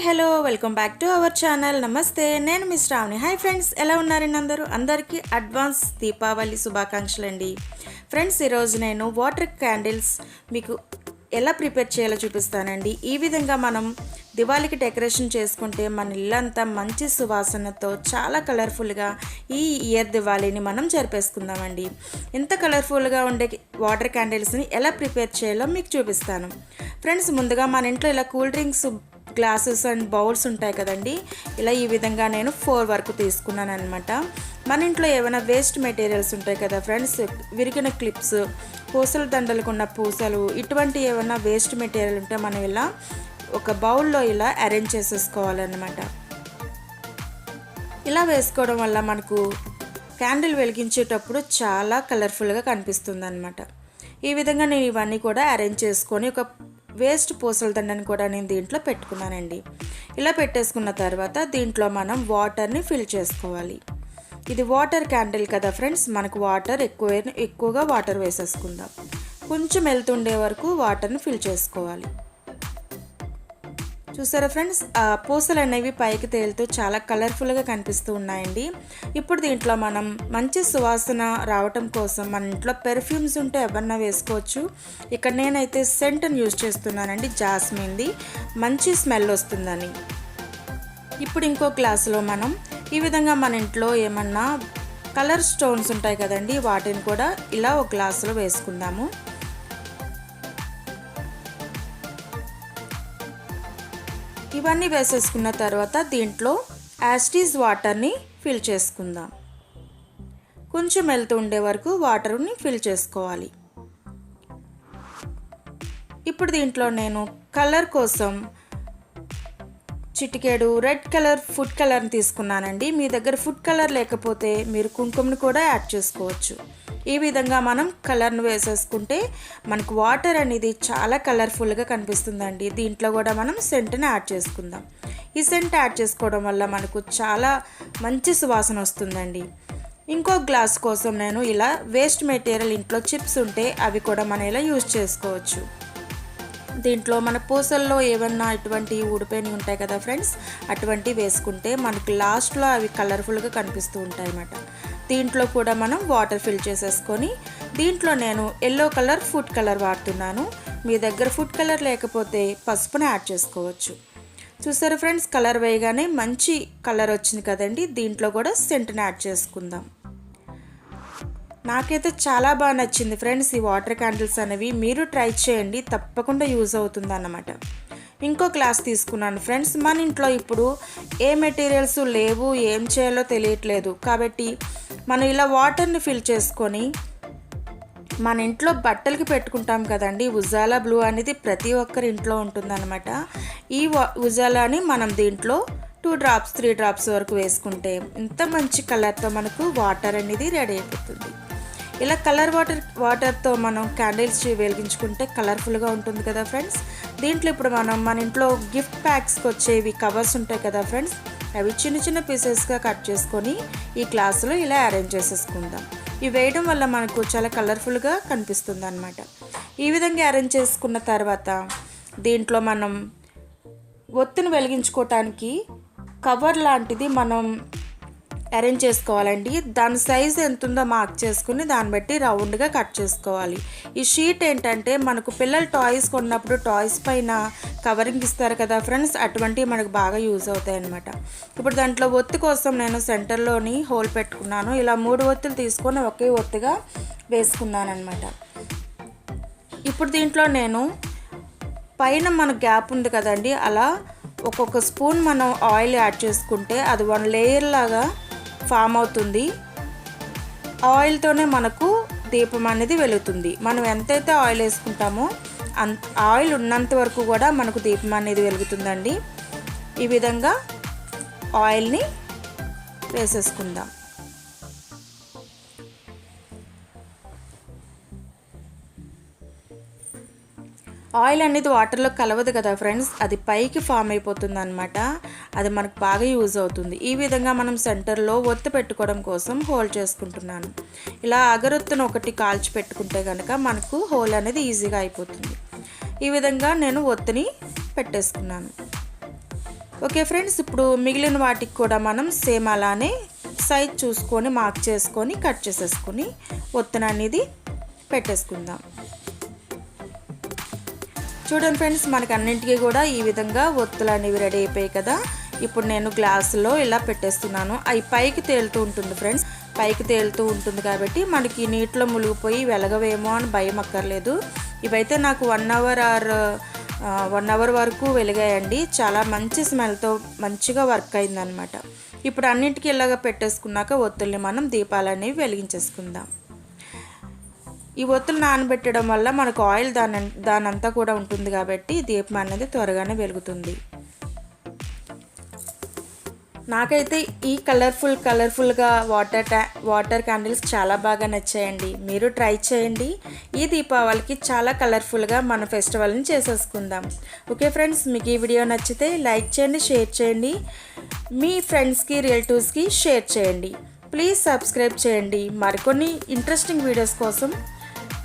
Hi hello welcome back to our channel. నమస్తే నేను miss Shravani. Hi friends ఎలా ఉన్నారండి అందరూ? అందరికీ అడ్వాన్స్ దీపావళి శుభాకాంక్షలు అండి ఫ్రెండ్స్ ఈరోజు నేను వాటర్ క్యాండిల్స్ మీకు ఎలా ప్రిపేర్ చేయాలో చూపిస్తానండి. ఈ విధంగా మనం దివాళికి డెకరేషన్ చేసుకుంటే మన ఇల్లంతా మంచి సువాసనతో చాలా కలర్ఫుల్గా ఈ ఇయర్ దివాళీని మనం జరిపేసుకుందామండి. ఇంత కలర్ఫుల్గా ఉండే వాటర్ క్యాండిల్స్ని ఎలా ప్రిపేర్ చేయాలో మీకు చూపిస్తాను. ఫ్రెండ్స్ ముందుగా మన ఇంట్లో ఇలా cool drinks glasses and bowls ఉంటాయి కదండి. ఇలా ఈ విధంగా నేను ఫోర్ వరకు తీసుకున్నాను అనమాట మన ఇంట్లో ఏమైనా వేస్ట్ మెటీరియల్స్ ఉంటాయి కదా ఫ్రెండ్స్ విరిగిన క్లిప్స్ పూసల దండలకున్న పూసలు ఇటువంటి ఏమైనా వేస్ట్ మెటీరియల్ ఉంటే మనం ఇలా ఒక బౌల్లో ఇలా అరేంజ్ చేసేసుకోవాలన్నమాట. ఇలా వేసుకోవడం వల్ల మనకు క్యాండిల్ వెలిగించేటప్పుడు చాలా కలర్ఫుల్గా కనిపిస్తుంది అనమాట ఈ విధంగా నేను ఇవన్నీ కూడా అరేంజ్ చేసుకొని ఒక వేస్ట్ పూసల దండని కూడా నేను దీంట్లో పెట్టుకున్నానండి. ఇలా పెట్టేసుకున్న తర్వాత దీంట్లో మనం వాటర్ని ఫిల్ చేసుకోవాలి. ఇది వాటర్ క్యాండిల్ కదా ఫ్రెండ్స్ మనకు వాటర్ ఎక్కువ ఎక్కువగా వాటర్ వేసేసుకుందాం. కొంచెం వెళ్తుండే వరకు వాటర్ని ఫిల్ చేసుకోవాలి. చూసారా ఫ్రెండ్స్? పూసలు అనేవి పైకి తేలుతూ చాలా కలర్ఫుల్గా కనిపిస్తూ ఉన్నాయండి. ఇప్పుడు దీంట్లో మనం మంచి సువాసన రావటం కోసం మన ఇంట్లో పెర్ఫ్యూమ్స్ ఉంటే ఎవరన్నా వేసుకోవచ్చు. ఇక్కడ నేనైతే సెంట్ని యూజ్ చేస్తున్నానండి జాస్మిన్ది. మంచి స్మెల్ వస్తుందని. ఇప్పుడు ఇంకో గ్లాసులో మనం ఈ విధంగా మన ఇంట్లో ఏమన్నా కలర్ స్టోన్స్ ఉంటాయి కదండి వాటిని కూడా ఇలా ఒక గ్లాసులో వేసుకుందాము. ఇవన్నీ వేసేసుకున్న తర్వాత దీంట్లో యాస్టీస్ వాటర్ని ఫిల్ చేసుకుందాం. కొంచెం వెళ్తూ ఉండే వరకు వాటర్ని ఫిల్ చేసుకోవాలి. ఇప్పుడు దీంట్లో నేను కలర్ కోసం చిటికేడు రెడ్ కలర్ ఫుడ్ కలర్ని తీసుకున్నానండి. మీ దగ్గర ఫుడ్ కలర్ లేకపోతే మీరు కుంకుమని కూడా యాడ్ చేసుకోవచ్చు. ఈ విధంగా మనం కలర్ను వేసేసుకుంటే మనకు వాటర్ అనేది చాలా కలర్ఫుల్గా కనిపిస్తుందండి. దీంట్లో కూడా మనం సెంట్ని యాడ్ చేసుకుందాం. ఈ సెంట్ యాడ్ చేసుకోవడం వల్ల మనకు చాలా మంచి సువాసన వస్తుందండి. ఇంకో గ్లాస్ కోసం నేను ఇలా వేస్ట్ మెటీరియల్ ఇంట్లో చిప్స్ ఉంటే అవి కూడా మనం ఇలా యూజ్ చేసుకోవచ్చు. దీంట్లో మన పూసల్లో ఏమన్నా ఇటువంటి ఊడిపోయినవి ఉంటాయి కదా ఫ్రెండ్స్ అటువంటి వేసుకుంటే మనకు లాస్ట్లో అవి కలర్ఫుల్గా కనిపిస్తూ ఉంటాయి అన్నమాట దీంట్లో కూడా మనం వాటర్ ఫిల్ చేసేసుకొని దీంట్లో నేను ఎల్లో కలర్ ఫుడ్ కలర్ వాడుతున్నాను. మీ దగ్గర ఫుడ్ కలర్ లేకపోతే పసుపుని యాడ్ చేసుకోవచ్చు. చూసారు ఫ్రెండ్స్ కలర్ వేయగానే మంచి కలర్ వచ్చింది కదండి. దీంట్లో కూడా సెంట్ని యాడ్ చేసుకుందాం. నాకైతే చాలా బాగా నచ్చింది ఫ్రెండ్స్ ఈ వాటర్ క్యాండిల్స్ అనేవి. మీరు ట్రై చేయండి తప్పకుండా యూజ్ అవుతుంది అన్నమాట ఇంకో క్లాస్ తీసుకున్నాను ఫ్రెండ్స్. మన ఇంట్లో ఇప్పుడు ఏ మెటీరియల్స్ లేవు ఏం చేయాలో తెలియట్లేదు. కాబట్టి మనం ఇలా వాటర్ని ఫిల్ చేసుకొని మన ఇంట్లో బట్టలకి పెట్టుకుంటాం కదండి. ఉజాలా బ్లూ అనేది ప్రతి ఒక్కరి ఇంట్లో ఉంటుందన్నమాట. ఈ ఉజాలాని మనం దీంట్లో టూ డ్రాప్స్ త్రీ డ్రాప్స్ వరకు వేసుకుంటే ఇంత మంచి కలర్తో మనకు వాటర్ అనేది రెడీ అయిపోతుంది. ఇలా కలర్ వాటర్ వాటర్తో మనం క్యాండిల్స్ వెలిగించుకుంటే కలర్ఫుల్గా ఉంటుంది కదా ఫ్రెండ్స్ దీంట్లో ఇప్పుడు మనం మన ఇంట్లో గిఫ్ట్ ప్యాక్స్కి వచ్చేవి కవర్స్ ఉంటాయి కదా ఫ్రెండ్స్ అవి చిన్న చిన్న పీసెస్గా కట్ చేసుకొని ఈ గ్లాసులో ఇలా అరేంజ్ చేసేసుకుందాం. ఇవి వేయడం వల్ల మనకు చాలా కలర్ఫుల్గా కనిపిస్తుంది అనమాట ఈ విధంగా అరేంజ్ చేసుకున్న తర్వాత దీంట్లో మనం ఒత్తిని వెలిగించుకోవటానికి కవర్ లాంటిది మనం అరేంజ్ చేసుకోవాలండి. దాని సైజ్ ఎంత ఉందో మార్క్ చేసుకుని దాన్ని బట్టి రౌండ్గా కట్ చేసుకోవాలి. ఈ షీట్ ఏంటంటే మనకు పిల్లలు టాయ్స్ కొన్నప్పుడు టాయ్స్ పైన కవరింగ్ ఇస్తారు కదా ఫ్రెండ్స్ అటువంటివి మనకు బాగా యూజ్ అవుతాయి అనమాట ఇప్పుడు దాంట్లో ఒత్తి కోసం నేను సెంటర్లోని హోల్ పెట్టుకున్నాను. ఇలా మూడు ఒత్తులు తీసుకొని ఒకే ఒత్తుగా వేసుకున్నాను అనమాట ఇప్పుడు దీంట్లో నేను పైన మన గ్యాప్ ఉంది కదండి అలా ఒక్కొక్క స్పూన్ మనం ఆయిల్ యాడ్ చేసుకుంటే అది వన్ లేయర్ లాగా ఫామ్ అవుతుంది. ఆయిల్తోనే మనకు దీపం అనేది వెలుగుతుంది. మనం ఎంతైతే ఆయిల్ వేసుకుంటామో అంత ఆయిల్ ఉన్నంత వరకు కూడా మనకు దీపం అనేది వెలుగుతుందండి. ఈ విధంగా ఆయిల్ని వేసేసుకుందాం. ఆయిల్ అనేది వాటర్లో కలవదు కదా ఫ్రెండ్స్ అది పైకి ఫామ్ అయిపోతుంది అనమాట అది మనకు బాగా యూజ్ అవుతుంది. ఈ విధంగా మనం సెంటర్లో ఒత్తి పెట్టుకోవడం కోసం హోల్ చేసుకుంటున్నాను. ఇలా అగరొత్తును ఒకటి కాల్చి పెట్టుకుంటే కనుక మనకు హోల్ అనేది ఈజీగా అయిపోతుంది. ఈ విధంగా నేను ఒత్తిని పెట్టేసుకున్నాను. ఓకే ఫ్రెండ్స్ ఇప్పుడు మిగిలిన వాటికి కూడా మనం సేమ్ అలానే సైజ్ చూసుకొని మార్క్ చేసుకొని కట్ చేసేసుకొని ఒత్తున అనేది పెట్టేసుకుందాం. చూడండి ఫ్రెండ్స్ మనకి అన్నింటికి కూడా ఈ విధంగా ఒత్తులు అనేవి రెడీ అయిపోయాయి కదా. ఇప్పుడు నేను గ్లాసులో ఇలా పెట్టేస్తున్నాను. అవి పైకి తేలుతూ ఉంటుంది ఫ్రెండ్స్. పైకి తేలుతూ ఉంటుంది కాబట్టి మనకి నీటిలో మునిగిపోయి వెలగవేమో అని భయం అక్కర్లేదు. ఇవైతే నాకు one hour or one hour వరకు వెలిగాయండి. చాలా మంచి స్మెల్తో మంచిగా వర్క్ అయిందనమాట ఇప్పుడు అన్నింటికి ఇలాగ పెట్టేసుకున్నాక ఒత్తుల్ని మనం దీపాలు అనేవి వెలిగించేసుకుందాం. ఈ ఒత్తులు నానబెట్టడం వల్ల మనకు ఆయిల్ దాని దానంతా కూడా ఉంటుంది కాబట్టి దీపం అనేది త్వరగానే వెలుగుతుంది. నాకైతే ఈ కలర్ఫుల్ కలర్ఫుల్గా వాటర్ ట్యా వాటర్ క్యాండిల్స్ చాలా బాగా నచ్చాయండి. మీరు ట్రై చేయండి. ఈ దీపావళికి చాలా కలర్ఫుల్గా మన ఫెస్టివల్ని చేసేసుకుందాం. ఓకే ఫ్రెండ్స్ మీకు ఈ వీడియో నచ్చితే లైక్ చేయండి షేర్ చేయండి. మీ ఫ్రెండ్స్కి రిలేటివ్స్కి షేర్ చేయండి. ప్లీజ్ సబ్స్క్రైబ్ చేయండి. మరికొన్ని ఇంట్రెస్టింగ్ వీడియోస్ కోసం